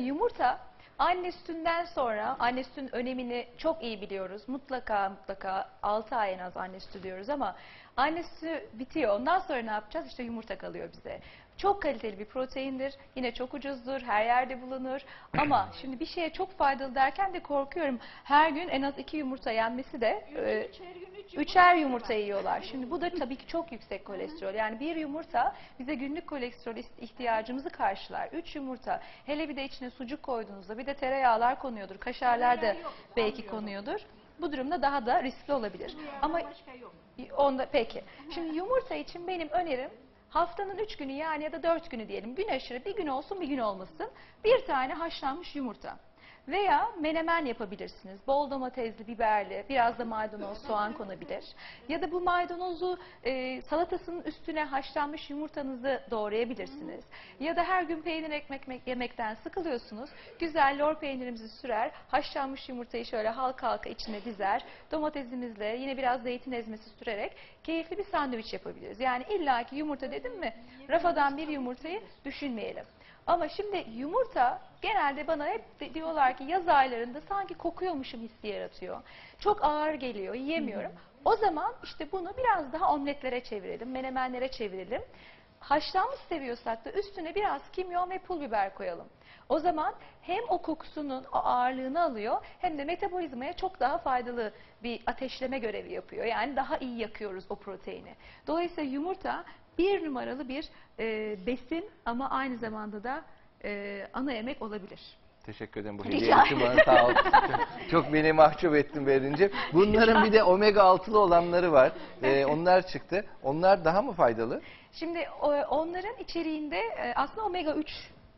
Yumurta anne sütünden sonra anne sütün önemini çok iyi biliyoruz. Mutlaka mutlaka 6 ay en az anne sütü diyoruz ama anne sütü bitiyor. Ondan sonra ne yapacağız? İşte yumurta kalıyor bize. Çok kaliteli bir proteindir. Yine çok ucuzdur. Her yerde bulunur. Ama şimdi bir şeye çok faydalı derken de korkuyorum. Her gün en az iki yumurta yenmesi de e, Üçer yumurta yiyorlar. Şimdi bu da tabii ki çok yüksek kolesterol. Yani bir yumurta bize günlük kolesterol ihtiyacımızı karşılar. Üç yumurta. Hele bir de içine sucuk koyduğunuzda bir de tereyağlar konuyordur. Kaşarlar da belki konuyordur. Bu durumda daha da riskli olabilir. Ama onda peki. Şimdi yumurta için benim önerim haftanın üç günü yani ya da dört günü diyelim. Gün aşırı bir gün olsun bir gün olmasın. Bir tane haşlanmış yumurta. Veya menemen yapabilirsiniz. Bol domatesli, biberli, biraz da maydanoz, soğan konabilir. Ya da bu maydanozu e, salatasının üstüne haşlanmış yumurtanızı doğrayabilirsiniz. Ya da her gün peynir ekmek mek- yemekten sıkılıyorsunuz. Güzel lor peynirimizi sürer, haşlanmış yumurtayı şöyle halka halka içine dizer. Domatesimizle yine biraz zeytin ezmesi sürerek keyifli bir sandviç yapabiliriz. Yani illaki yumurta dedim mi rafadan bir yumurtayı düşünmeyelim. Ama şimdi yumurta genelde bana hep diyorlar ki yaz aylarında sanki kokuyormuşum hissi yaratıyor. Çok ağır geliyor, yiyemiyorum. O zaman işte bunu biraz daha omletlere çevirelim, menemenlere çevirelim. Haşlanmış seviyorsak da üstüne biraz kimyon ve pul biber koyalım. O zaman hem o kokusunun o ağırlığını alıyor hem de metabolizmaya çok daha faydalı bir ateşleme görevi yapıyor. Yani daha iyi yakıyoruz o proteini. Dolayısıyla yumurta bir numaralı bir e, besin ama aynı zamanda da e, ana yemek olabilir. Teşekkür ederim bu hediye için bana sağ ol. Çok beni mahcup ettin verince. Bunların bir de omega 6'lı olanları var. Ee, onlar çıktı. Onlar daha mı faydalı? Şimdi onların içeriğinde e, aslında omega 3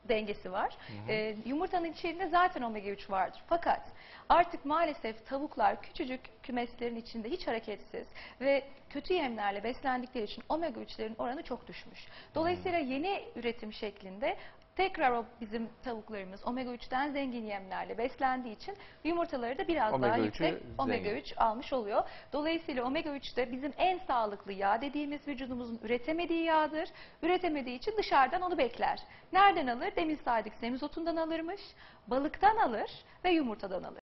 dengesi var. E, yumurtanın içeriğinde zaten omega 3 vardır. Fakat artık maalesef tavuklar küçücük kümeslerin içinde hiç hareketsiz ve kötü yemlerle beslendikleri için omega 3'lerin oranı çok düşmüş. Dolayısıyla yeni üretim şeklinde tekrar o bizim tavuklarımız omega 3'ten zengin yemlerle beslendiği için yumurtaları da biraz Omega daha 3'ü yüksek omega zengin. 3 almış oluyor. Dolayısıyla omega 3 de bizim en sağlıklı yağ dediğimiz vücudumuzun üretemediği yağdır. Üretemediği için dışarıdan onu bekler. Nereden alır? Demin saydık semizotundan alırmış, balıktan alır ve yumurtadan alır.